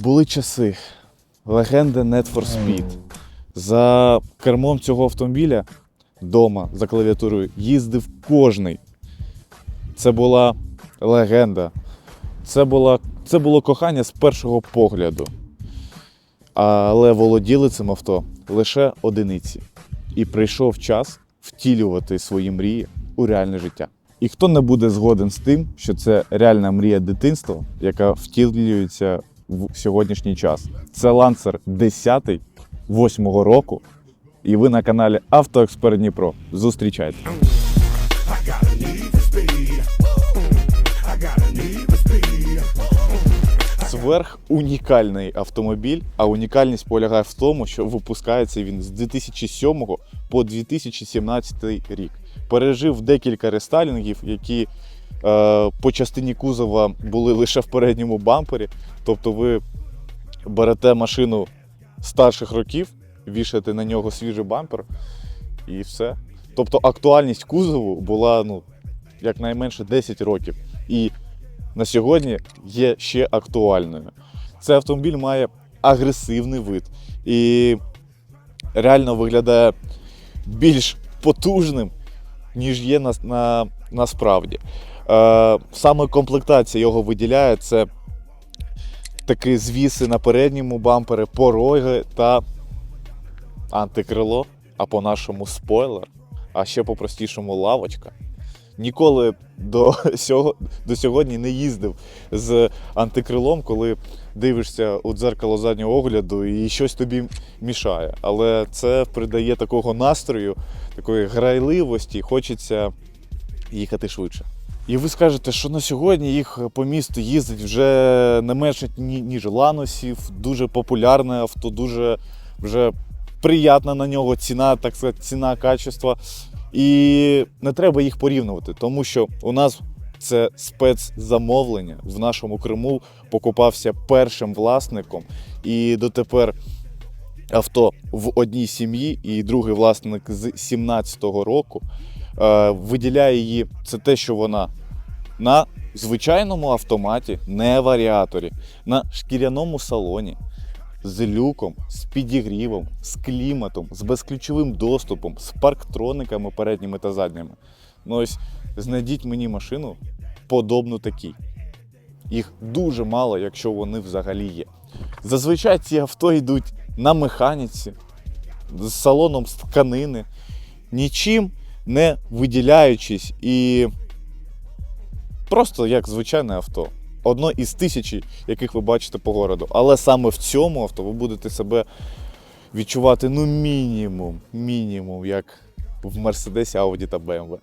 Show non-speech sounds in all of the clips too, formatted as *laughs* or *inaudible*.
були часи. Легенда Need for Speed. За кермом цього автомобіля вдома за клавіатурою їздив кожний. Це була легенда. Це, була, це було кохання з першого погляду. Але володіли цим авто лише одиниці. І прийшов час втілювати свої мрії у реальне життя. І хто не буде згоден з тим, що це реальна мрія дитинства, яка втілюється в сьогоднішній час. Це ланцер 10 8 року. І ви на каналі Автоексперт Дніпро. Зустрічайте. Сверх унікальний автомобіль, а унікальність полягає в тому, що випускається він з 2007 по 2017 рік. Пережив декілька рестайлінгів, які по частині кузова були лише в передньому бампері. Тобто ви берете машину старших років, вішаєте на нього свіжий бампер і все. Тобто актуальність кузову була ну, якнайменше 10 років. І на сьогодні є ще актуальною. Цей автомобіль має агресивний вид і реально виглядає більш потужним, ніж є на, на, насправді. Е, саме комплектація його виділяє це такі звіси на передньому бампері, пороги та антикрило, а по-нашому спойлер, а ще по-простішому лавочка. Ніколи до, *laughs* сього, до сьогодні не їздив з антикрилом, коли дивишся у дзеркало заднього огляду і щось тобі мішає. Але це придає такого настрою, такої грайливості, хочеться їхати швидше. І ви скажете, що на сьогодні їх по місту їздить вже не менше ніж ланосів, дуже популярне авто, дуже вже приятна на нього ціна, так сказати, ціна качества. І не треба їх порівнювати, тому що у нас це спецзамовлення. В нашому Криму покупався першим власником, і дотепер авто в одній сім'ї, і другий власник з 17-го року виділяє її це те, що вона на звичайному автоматі, не варіаторі, на шкіряному салоні. З люком, з підігрівом, з кліматом, з безключовим доступом, з парктрониками передніми та задніми. Ну ось знайдіть мені машину подобну такій. Їх дуже мало, якщо вони взагалі є. Зазвичай ці авто йдуть на механіці, з салоном з тканини, нічим не виділяючись і просто як звичайне авто. Одно із тисячі, яких ви бачите по городу. Але саме в цьому авто ви будете себе відчувати ну мінімум, мінімум, як в Мерседесі, Ауді та БМВ.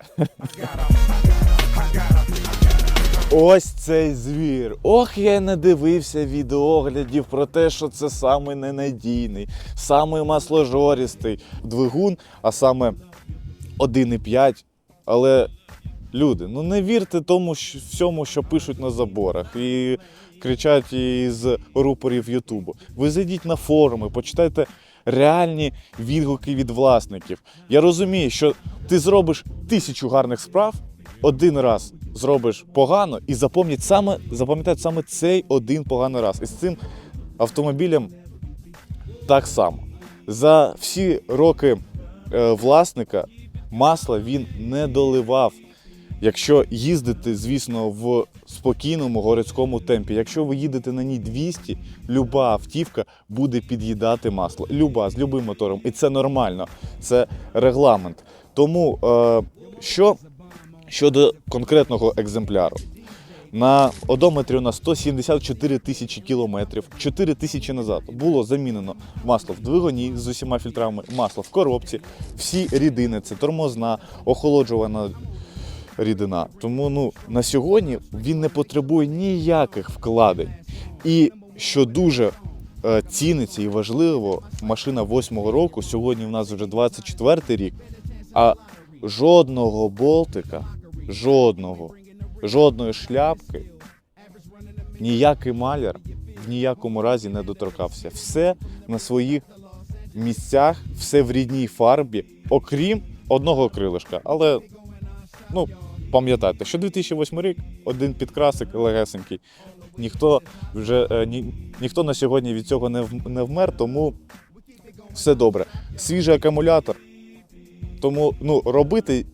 Ось цей звір. Ох, я не дивився відеоглядів про те, що це самий ненадійний, самий масложористий двигун, а саме 1,5. Але люди, ну не вірте тому всьому, що пишуть на заборах і кричать із рупорів Ютубу. Ви зайдіть на форуми, почитайте реальні відгуки від власників. Я розумію, що ти зробиш тисячу гарних справ, один раз зробиш погано і запам'ять саме, запам'ятають саме цей один поганий раз. І з цим автомобілем так само. За всі роки е, власника масла він не доливав. Якщо їздити, звісно, в спокійному городському темпі. Якщо ви їдете на ній 200, люба автівка буде під'їдати масло. Люба з любим мотором. І це нормально, це регламент. Тому е, що щодо конкретного екземпляру. На одометрі у нас 174 тисячі кілометрів, 4 тисячі назад було замінено масло в двигуні з усіма фільтрами, масло в коробці, всі рідини, це тормозна, охолоджувана рідина. Тому ну, на сьогодні він не потребує ніяких вкладень. І що дуже е, ціниться і важливо, машина 8-го року, сьогодні в нас вже 24 рік, а жодного болтика, жодного, жодної шляпки, ніякий маляр в ніякому разі не доторкався. Все на своїх місцях, все в рідній фарбі, окрім одного крилишка. Але ну, пам'ятайте, що 2008 рік, один підкрасик легесенький, ніхто вже е, ні, ніхто на сьогодні від цього не, не вмер, тому все добре. Свіжий акумулятор. Тому ну, робити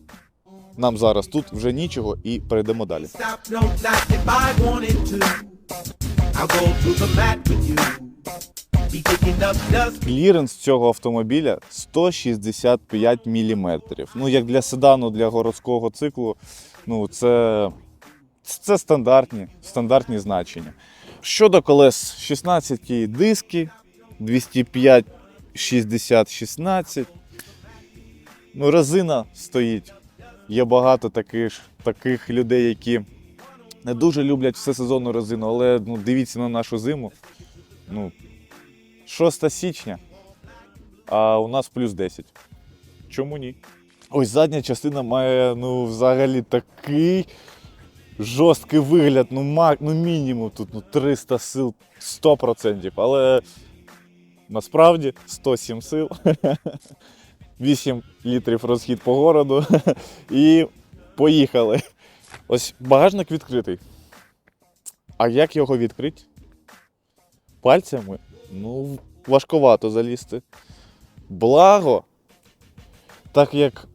нам зараз тут вже нічого і перейдемо далі. Кліренс цього автомобіля 165 мм. Ну, як для седану, для городського циклу, ну це, це стандартні, стандартні значення. Щодо колес 16 диски, 205 60 16. Ну, резина стоїть. Є багато таких, таких людей, які не дуже люблять всесезонну резину, але ну, дивіться на нашу зиму. Ну, 6 січня, а у нас плюс 10. Чому ні? Ось задня частина має ну, взагалі такий жорсткий вигляд, ну, мак, ну мінімум тут ну, 300 сил 100%. Але насправді 107 сил, *laughs* 8 літрів розхід по городу *laughs* і поїхали. Ось багажник відкритий. А як його відкрити? Пальцями? Ну, важковато залізти. Благо, так як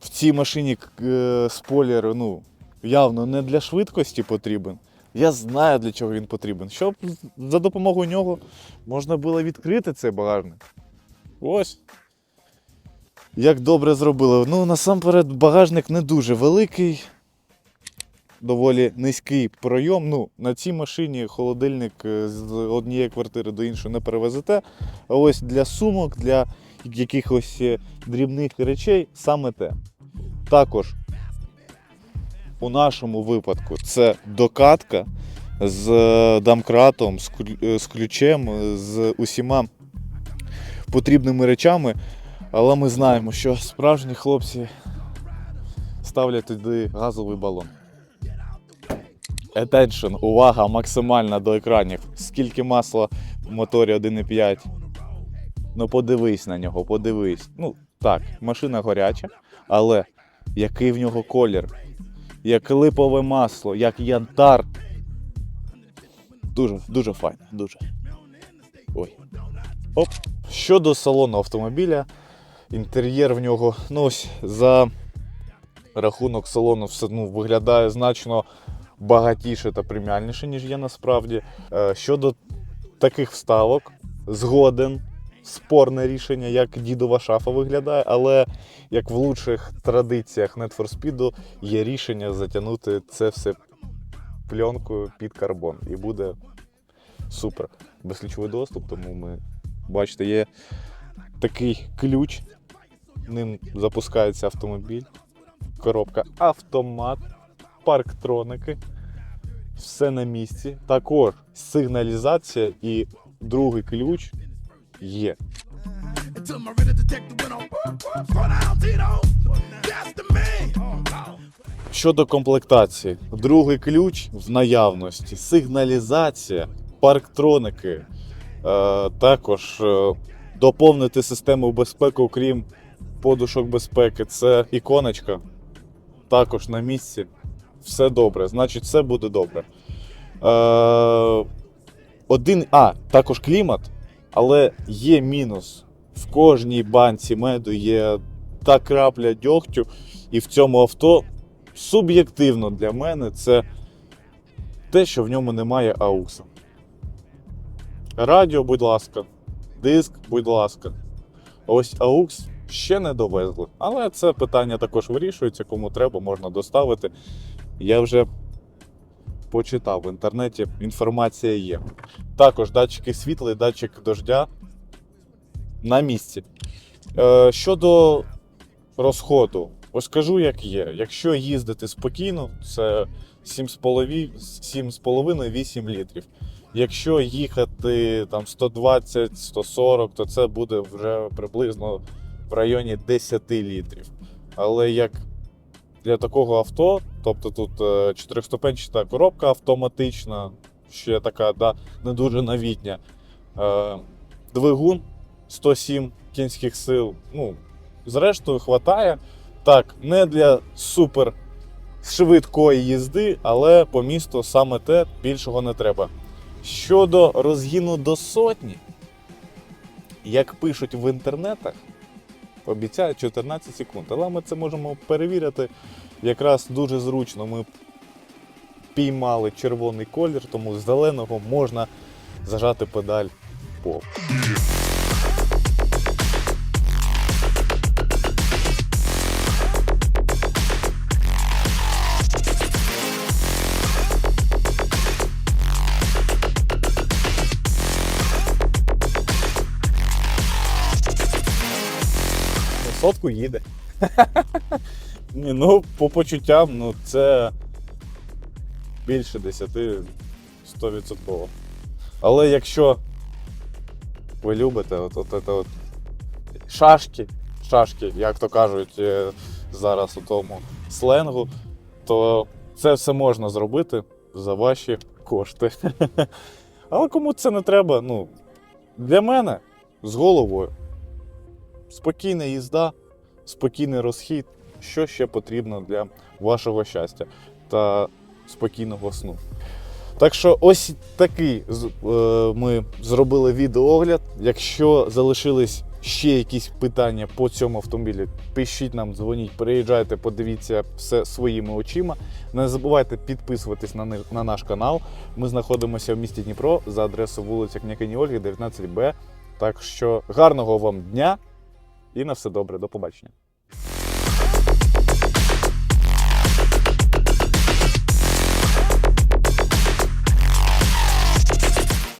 в цій машині е, спойлер, ну, явно не для швидкості потрібен. Я знаю, для чого він потрібен. Щоб за допомогою нього можна було відкрити цей багажник. Ось. Як добре зробили. Ну, насамперед, багажник не дуже великий, доволі низький пройом. Ну, на цій машині холодильник е, з однієї квартири до іншої не перевезете. А ось для сумок, для якихось е, дрібних речей саме те. Також у нашому випадку це докатка з е, домкратом, з клю- з ключем, з усіма потрібними речами. Але ми знаємо, що справжні хлопці ставлять туди газовий балон. Attention, увага максимальна до екранів. Скільки масла в моторі 1,5. Ну подивись на нього, подивись. Ну так, машина горяча, але який в нього колір, як липове масло, як янтар. Дуже, дуже файно, дуже. Ой. Оп. Щодо салону автомобіля, інтер'єр в нього, ну ось за рахунок салону все ну, виглядає значно багатіше та преміальніше, ніж є насправді. Е, Щодо таких вставок, згоден. Спорне рішення, як дідова шафа виглядає, але як в лучших традиціях Need for Speed є рішення затягнути це все пленкою під карбон. І буде супер. Безключовий доступ, тому ми бачите, є такий ключ. Ним запускається автомобіль, коробка автомат, парктроники. Все на місці. Також сигналізація і другий ключ є. Щодо комплектації, другий ключ в наявності, сигналізація, парктроники, е, також е, доповнити систему безпеки, окрім подушок безпеки. Це іконочка, також на місці. Все добре, значить, все буде добре. Е, один, а, також клімат, але є мінус. В кожній банці меду є та крапля дьогтю, і в цьому авто суб'єктивно для мене це те, що в ньому немає аукса. Радіо, будь ласка, диск, будь ласка. Ось аукс ще не довезли. Але це питання також вирішується, кому треба, можна доставити. Я вже почитав в інтернеті, інформація є. Також датчики світла і датчик дождя на місці. Е, щодо розходу, ось кажу, як є. Якщо їздити спокійно, це 7,5-8 літрів. Якщо їхати там 120-140, то це буде вже приблизно в районі 10 літрів. Але як для такого авто, тобто тут е, чотирьохступенчата коробка автоматична, ще така да, не дуже новітня. Е, Двигун 107 кінських сил. Ну, зрештою, хватає. Так, не для супер швидкої їзди, але по місту саме те більшого не треба. Щодо розгіну до сотні, як пишуть в інтернетах, обіцяють 14 секунд. Але ми це можемо перевірити якраз дуже зручно. Ми піймали червоний колір, тому з зеленого можна зажати педаль в Сотку їде. *laughs* Ні, ну, по почуттям, ну це більше 10 100%. Але якщо ви любите от, от, от, от шашки, шашки, як то кажуть е, зараз у тому сленгу, то це все можна зробити за ваші кошти. *laughs* Але кому це не треба, ну, для мене з головою. Спокійна їзда, спокійний розхід, що ще потрібно для вашого щастя та спокійного сну. Так що ось такий е, ми зробили відеоогляд. Якщо залишились ще якісь питання по цьому автомобілі, пишіть нам, дзвоніть, переїжджайте, подивіться все своїми очима. Не забувайте підписуватись на, на наш канал. Ми знаходимося в місті Дніпро за адресою вулиця Княгині Ольги, 19Б. Так що гарного вам дня і на все добре. До побачення.